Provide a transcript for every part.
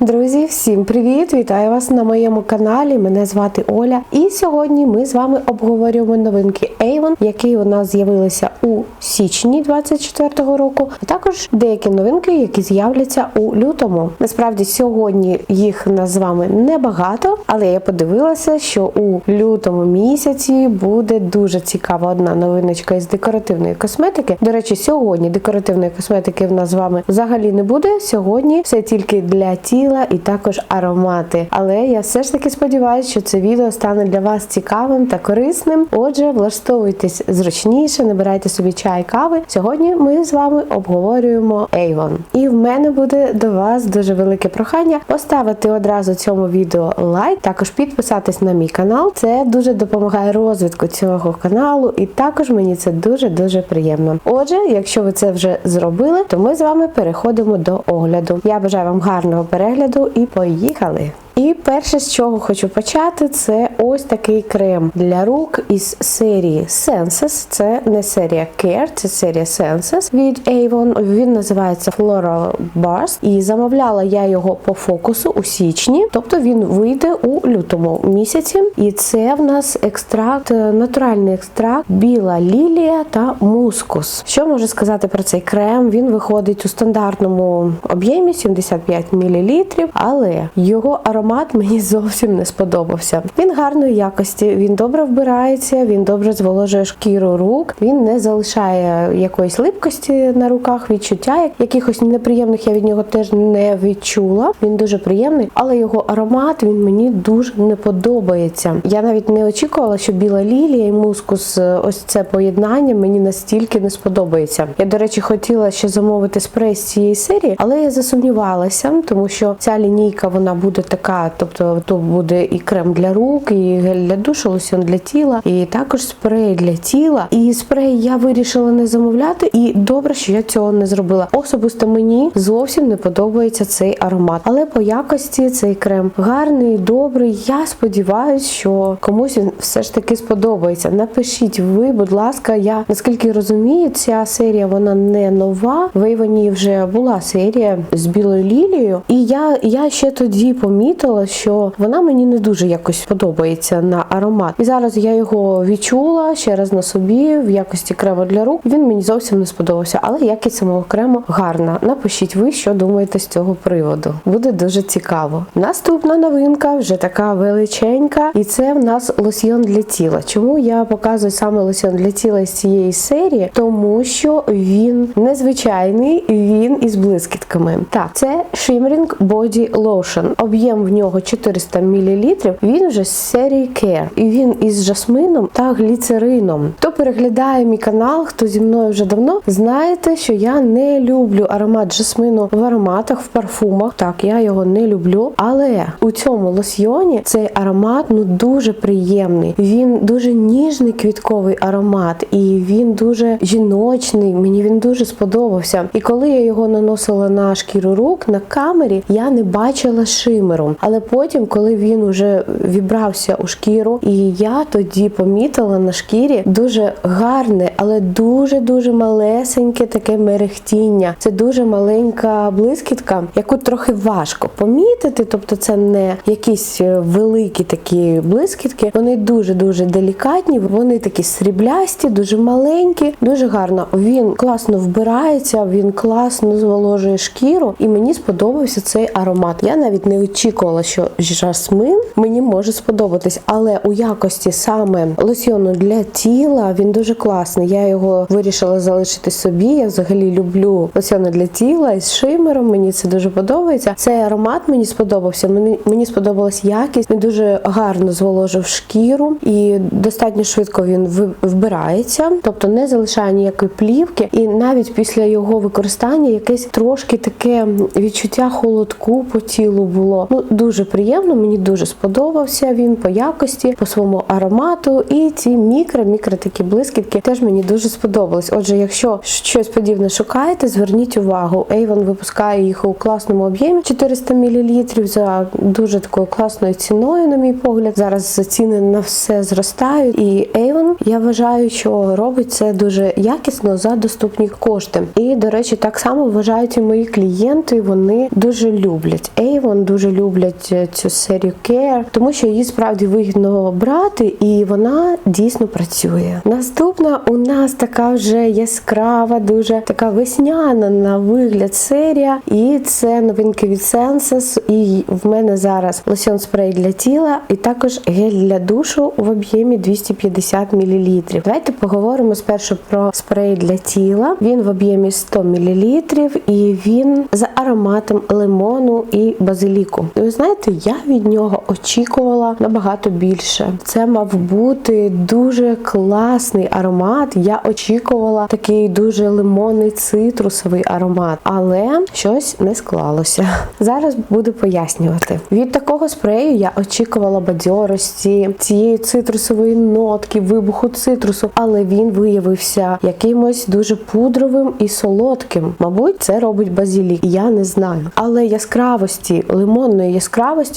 Друзі, всім привіт! Вітаю вас на моєму каналі. Мене звати Оля. І сьогодні ми з вами обговорюємо новинки Avon, які у нас з'явилися у січні 24-го року, а також деякі новинки, які з'являться у лютому. Насправді сьогодні їх нас з вами небагато, але я подивилася, що у лютому місяці буде дуже цікава одна новиночка із декоративної косметики. До речі, сьогодні декоративної косметики в нас з вами взагалі не буде. Сьогодні все тільки для тіла і також аромати. Але я все ж таки сподіваюся, що це відео стане для вас цікавим та корисним. Отже, влаштовуйтесь зручніше, набирайте собі чай, кави. Сьогодні ми з вами обговорюємо Avon. І в мене буде до вас дуже велике прохання поставити одразу цьому відео лайк, також підписатись на мій канал. Це дуже допомагає розвитку цього каналу, і також мені це дуже дуже приємно. Отже, якщо ви це вже зробили, то ми з вами переходимо до огляду. Я бажаю вам гарного перегляду і поїхали! І перше, з чого хочу почати, це ось такий крем для рук із серії Senses. Це не серія Care, це серія Senses від Avon. Він називається Floral Bars. І замовляла я його по фокусу у січні, тобто він вийде у лютому місяці. І це в нас екстракт, натуральний екстракт, біла лілія та мускус. Що можу сказати про цей крем? Він виходить у стандартному об'ємі 75 мл, але його аромат мені зовсім не сподобався. Він гарної якості, він добре вбирається, він добре зволожує шкіру рук, він не залишає якоїсь липкості на руках, відчуття якихось неприємних я від нього теж не відчула. Він дуже приємний, але його аромат він мені дуже не подобається. Я навіть не очікувала, що біла лілія і мускус, ось це поєднання мені настільки не сподобається. Я, до речі, хотіла ще замовити спрей з цієї серії, але я засумнівалася, тому що ця лінійка вона буде така, тобто то буде і крем для рук, і гель для душу, лосьон для тіла, і також спрей для тіла. І спрей я вирішила не замовляти, і добре, що я цього не зробила. Особисто мені зовсім не подобається цей аромат, але по якості цей крем гарний, добрий. Я сподіваюся, що комусь він все ж таки сподобається. Напишіть ви, будь ласка, я наскільки розумію, ця серія вона не нова. В Ейвоні вже була серія з білою лілією, і я, я ще тоді помітила, що вона мені не дуже якось подобається на аромат. І зараз я його відчула ще раз на собі в якості крему для рук. Він мені зовсім не сподобався, але якість самого крему гарна. Напишіть ви, що думаєте з цього приводу. Буде дуже цікаво. Наступна новинка вже така величенька, і це в нас лосьйон для тіла. Чому я показую саме лосьйон для тіла з цієї серії? Тому що він незвичайний, він із блискітками. Так, це Shimmering Body Lotion. Об'єм в нього 400 мл. Він вже з серії Care. І він із жасмином та гліцерином. Хто переглядає мій канал, хто зі мною вже давно, знаєте, що я не люблю аромат жасмину в ароматах, в парфумах. Так, я його не люблю. Але у цьому лосьйоні цей аромат ну дуже приємний. Він дуже ніжний квітковий аромат, і він дуже жіночний. Мені він дуже сподобався. І коли я його наносила на шкіру рук на камері, я не бачила шимеру. Але потім, коли він уже вібрався у шкіру, і я тоді помітила на шкірі дуже гарне, але дуже дуже малесеньке таке мерехтіння. Це дуже маленька блискітка, яку трохи важко помітити. Тобто, це не якісь е, великі такі блискітки. Вони дуже дуже делікатні. Вони такі сріблясті, дуже маленькі, дуже гарно. Він класно вбирається, він класно зволожує шкіру, і мені сподобався цей аромат. Я навіть не очікувала, що жасмин мені може сподобатись, але у якості саме лосьйону для тіла він дуже класний. Я його вирішила залишити собі. Я взагалі люблю лосьйони для тіла із шимером. Мені це дуже подобається. Цей аромат мені сподобався. Мені мені сподобалась якість. Він дуже гарно зволожив шкіру і достатньо швидко він вбирається, тобто не залишає ніякої плівки. І навіть після його використання якесь трошки таке відчуття холодку по тілу було. Ну дуже приємно, мені дуже сподобався він по якості, по своєму аромату. І ці мікро, мікро такі блискітки теж мені дуже сподобались. Отже, якщо щось подібне шукаєте, зверніть увагу. Avon випускає їх у класному об'ємі 400 мл за дуже такою класною ціною, на мій погляд. Зараз ціни на все зростають. І Avon, я вважаю, що робить це дуже якісно за доступні кошти. І до речі, так само вважають і мої клієнти. Вони дуже люблять Avon, дуже люблять е, цю серію Care, тому що її справді вигідно брати, і вона дійсно працює. Наступна у нас така вже яскрава, дуже така весняна на вигляд серія, і це новинки від Senses. І в мене зараз лосьон спрей для тіла, і також гель для душу в об'ємі 250 мл. Давайте поговоримо спершу про спрей для тіла. Він в об'ємі 100 мл і він за ароматом лимону і базиліку. І знаєте, я від нього очікувала набагато більше. Це мав бути дуже класний аромат. Я очікувала такий дуже лимонний цитрусовий аромат, але щось не склалося. Зараз буду пояснювати. Від такого спрею я очікувала бадьорості, цієї цитрусової нотки, вибуху цитрусу, але він виявився якимось дуже пудровим і солодким. Мабуть, це робить базілік. Я не знаю. Але яскравості, лимонної яскравості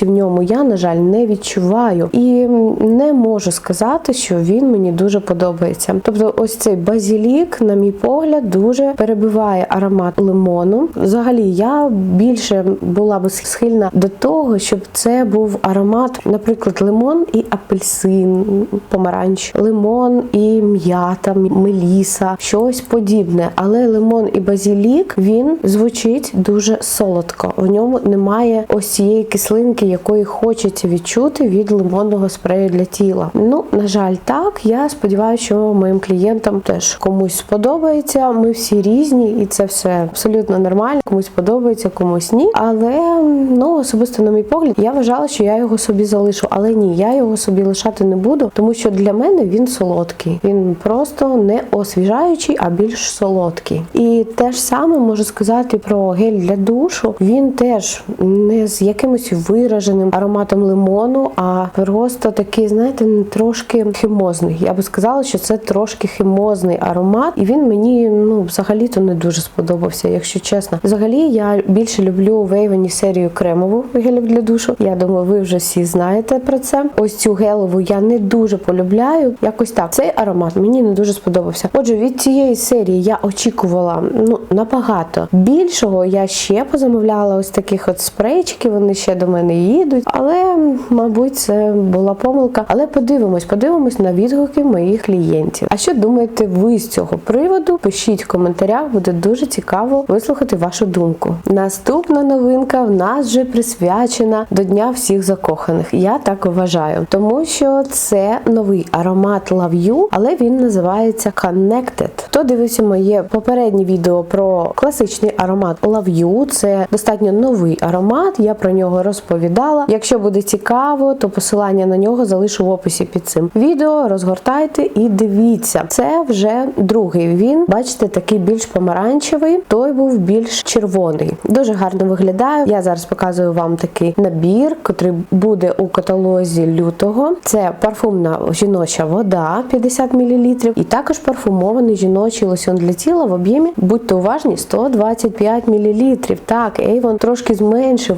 в ньому я, на жаль, не відчуваю і не можу сказати, що він мені дуже подобається. Тобто, ось цей базілік, на мій погляд, дуже перебиває аромат лимону. Взагалі, я більше була би схильна до того, щоб це був аромат, наприклад, лимон і апельсин, помаранч, лимон і м'ята, меліса, щось подібне. Але лимон і базілік він звучить дуже солодко. В ньому немає ось цієї кислинки, якої хочеться відчути від лимонного спрею для тіла. Ну, на жаль, так. Я сподіваюся, що моїм клієнтам теж комусь сподобається. Ми всі різні, і це все абсолютно нормально. Комусь подобається, комусь ні. Але ну особисто на мій погляд, я вважала, що я його собі залишу. Але ні, я його собі лишати не буду, тому що для мене він солодкий. Він просто не освіжаючий, а більш солодкий. І те ж саме можу сказати про гель для душу. Він теж не з якимось вираженим ароматом лимону, а просто такий, знаєте, трошки хімозний. Я би сказала, що це трошки хімозний аромат, і він мені ну взагалі-то не дуже сподобався, якщо чесно. Взагалі, я більше люблю в Avon серію кремову гелів для душу. Я думаю, ви вже всі знаєте про це. Ось цю гелову я не дуже полюбляю. Якось так. Цей аромат мені не дуже сподобався. Отже, від цієї серії я очікувала ну набагато більшого. Я ще позамовляла ось таких от спрейчиків. Вони ще до мене їдуть, але мабуть, це була помилка. Але подивимось, подивимось на відгуки моїх клієнтів. А що думаєте ви з цього приводу? Пишіть в коментарях, буде дуже цікаво вислухати вашу думку. Наступна новинка в нас вже присвячена до Дня всіх закоханих. Я так вважаю, тому що це новий аромат Love You, але він називається Connected. Хто дивився моє попереднє відео про класичний аромат Love You, це достатньо новий аромат. Я про нього розповідала. Якщо буде цікаво, то посилання на нього залишу в описі під цим відео. Розгортайте і дивіться. Це вже другий. Він, бачите, такий більш помаранчевий, той був більш червоний. Дуже гарно виглядає. Я зараз показую вам такий набір, котрий буде у каталозі лютого. Це парфумна жіноча вода 50 мл, і також парфумований жіночий лосьон для тіла в об'ємі, будьте уважні, 125 мл. Так, Avon трошки зменшив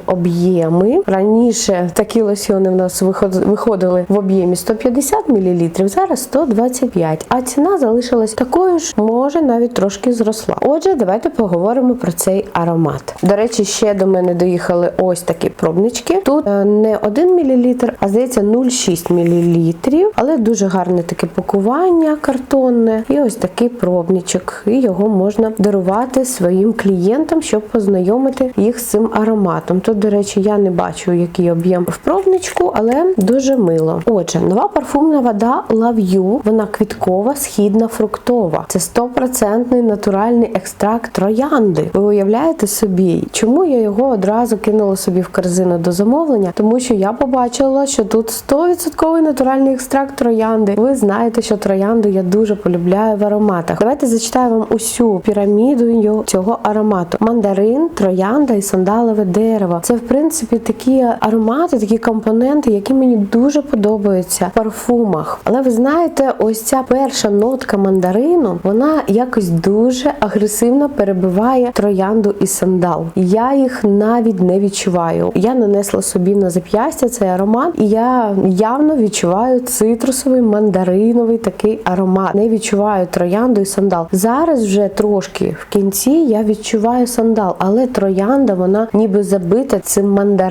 об'єми. Раніше такі лосьони в нас виходили в об'ємі 150 мл, зараз 125, а ціна залишилась такою ж, може навіть трошки зросла. Отже, давайте поговоримо про цей аромат. До речі, ще до мене доїхали ось такі пробнички. Тут е, не 1 мл, а здається 0,6 мл, але дуже гарне таке пакування картонне. І ось такий пробничок. І його можна дарувати своїм клієнтам, щоб познайомити їх з цим ароматом. Тут, до речі, я не бачу, який об'єм в пробничку, але дуже мило. Отже, нова парфумна вода Love You, вона квіткова, східна, фруктова. Це 100% натуральний екстракт троянди. Ви уявляєте собі, чому я його одразу кинула собі в корзину до замовлення? Тому що я побачила, що тут 100% натуральний екстракт троянди. Ви знаєте, що троянду я дуже полюбляю в ароматах. Давайте зачитаю вам усю піраміду цього аромату: мандарин, троянда і сандалове дерево. Це в принципі такі аромати, такі компоненти, які мені дуже подобаються в парфумах. Але ви знаєте, ось ця перша нотка мандарину, вона якось дуже агресивно перебиває троянду і сандал. Я їх навіть не відчуваю. Я нанесла собі на зап'ястя цей аромат, і я явно відчуваю цитрусовий мандариновий такий аромат. Не відчуваю троянду і сандал. Зараз вже трошки в кінці я відчуваю сандал, але троянда вона ніби забита цим мандарином.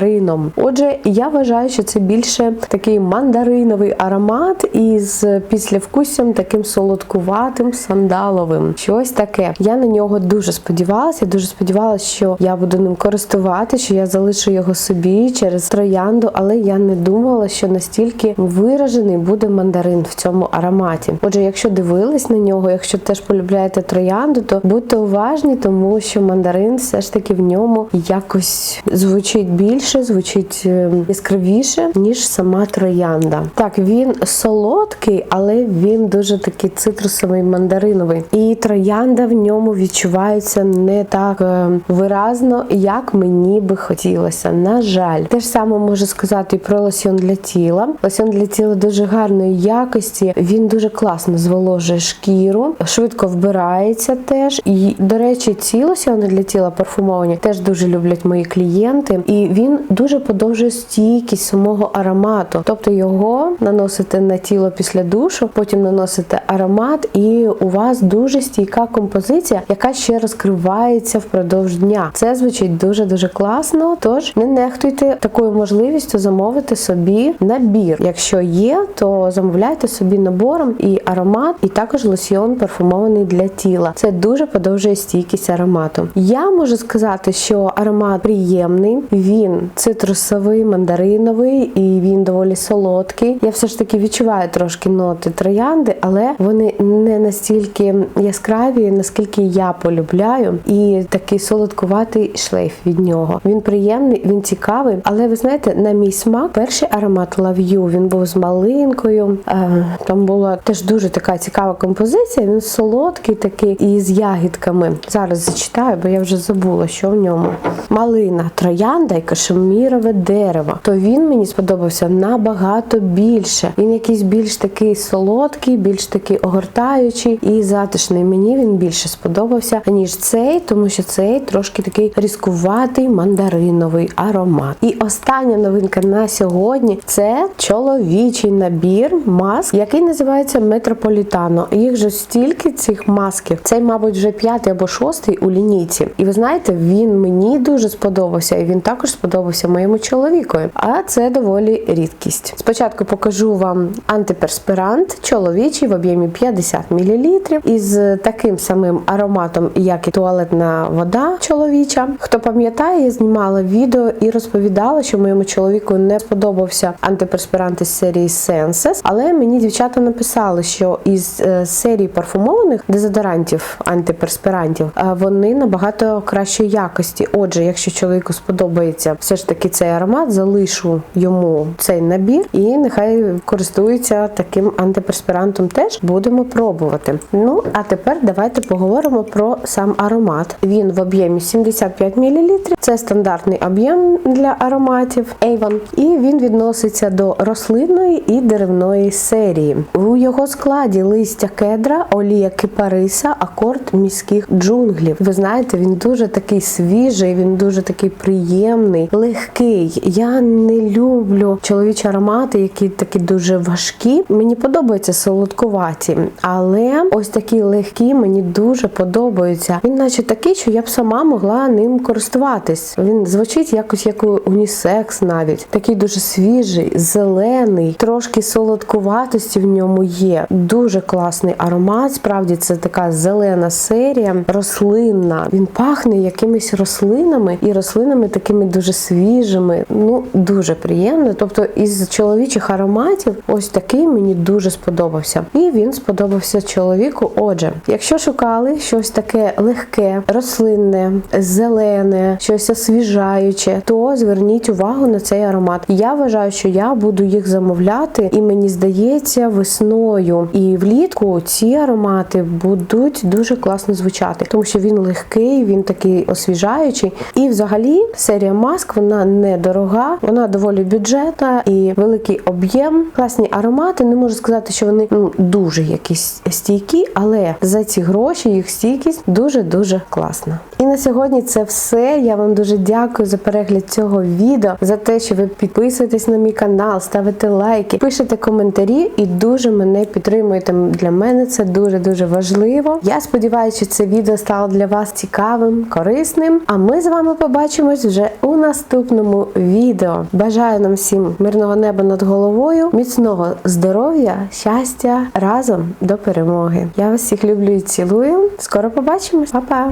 Отже, я вважаю, що це більше такий мандариновий аромат із післявкуссям таким солодкуватим сандаловим. Щось таке. Я на нього дуже сподівалася. Дуже сподівалася, що я буду ним користувати, що я залишу його собі через троянду, але я не думала, що настільки виражений буде мандарин в цьому ароматі. Отже, якщо дивились на нього, якщо теж полюбляєте троянду, то будьте уважні, тому що мандарин все ж таки в ньому якось звучить більше, звучить е, яскравіше, ніж сама троянда. Так, він солодкий, але він дуже такий цитрусовий мандариновий. І троянда в ньому відчувається не так е, виразно, як мені би хотілося. На жаль, те ж саме можу сказати і про лосьон для тіла. Лосьон для тіла дуже гарної якості. Він дуже класно зволожує шкіру, швидко вбирається теж. І, до речі, ці лосьони для тіла парфумовані теж дуже люблять мої клієнти. І він дуже подовжує стійкість самого аромату. Тобто його наносите на тіло після душу, потім наносите аромат, і у вас дуже стійка композиція, яка ще розкривається впродовж дня. Це звучить дуже дуже класно. Тож не нехтуйте такою можливістю замовити собі набір. Якщо є, то замовляйте собі набором і аромат, і також лосьйон парфумований для тіла. Це дуже подовжує стійкість аромату. Я можу сказати, що аромат приємний, він цитрусовий, мандариновий і він доволі солодкий. Я все ж таки відчуваю трошки ноти троянди, але вони не настільки яскраві, наскільки я полюбляю, і такий солодкуватий шлейф від нього. Він приємний, він цікавий. Але ви знаєте, на мій смак перший аромат You, він був з малинкою. Е, Там була теж дуже така цікава композиція. Він солодкий такий і з ягідками. Зараз зачитаю, бо я вже забула, що в ньому. Малина, троянда і кашемірове дерево. То він мені сподобався набагато більше. Він якийсь більш такий солодкий, більш такий огортаючий і затишний. Мені він більше сподобався, ніж цей, тому що цей трошки такий різкуватий мандариновий аромат. І остання новинка на сьогодні це чоловічий набір маск, який називається Метрополітано. Їх же стільки цих масків. Цей, мабуть, вже п'ятий або шостий у лінійці. І ви знаєте, він мені дуже сподобався, і він також сподобався моєму чоловікові. А це доволі рідкість. Спочатку покажу вам антиперспирант чоловічий в об'ємі 50 мл із таким самим ароматом, як і туалетна вода чоловіча. Хто пам'ятає, я знімала відео і розповідала, що моєму чоловіку не сподобався антиперспирант із серії Senses, але мені дівчата написали, що із е, серії парфумованих дезодорантів антиперспирантів е, вони набагато кращої якості. Отже, якщо чоловіку сподобається все ж таки цей аромат, залишу йому цей набір і нехай користується таким антиперспирантом. Теж будемо пробувати. Ну а тепер давайте поговоримо про сам аромат. Він в об'ємі 75 мл. Це стандартний об'єм для ароматів Avon. І він відноситься до рослинної і деревної серії. У його складі листя кедра, олія кипариса, акорд міських джунглів. Ви знаєте, він дуже такий свіжий, він дуже такий приємний, легкий. Я не люблю чоловічі аромати, які такі дуже важкі. Мені подобаються солодкуваті, але ось такі легкі мені дуже подобаються. Він, наче такий, що я б сама могла ним користуватись. Він звучить якось як унісекс, навіть такий дуже свіжий, зелений, трошки солодкуватості в ньому є. Дуже класний аромат. Справді це така зелена серія, рослинна. Він пахне якимись рослинами і рослинами такими дуже свіжими. Ну дуже приємно. Тобто із чоловічих ароматів, ось такий мені дуже сподобався. І він сподобався чоловіку. Отже, якщо шукали щось таке легке, рослинне, зелене, щось освіжаюче, то зверніть увагу на цей аромат. Я вважаю, що я буду їх замовляти, і мені здається, весною і влітку ці аромати будуть дуже класно звучати, тому що він легкий, він такий освіжаючий. І взагалі серія маск вона недорога, вона доволі бюджетна і великий об'єм, класні аромати. Не можу сказати, що вони ну, дуже якісь стійкі, але за ці гроші їх стійкість дуже дуже класна. І на сьогодні це все. Я вам дуже дякую за перегляд цього відео, за те, що ви підписуєтесь на мій канал, ставите лайки, пишете коментарі і дуже мене підтримуєте. Для мене це дуже дуже важливо. Я сподіваюся, що це відео стало для вас цікавим, корисним. А ми з вами побачимось вже у наступному відео. Бажаю нам всім мирного неба над головою, міцного здоров'я, щастя разом до перемоги. Я вас всіх люблю і цілую. Скоро побачимось, Па-па!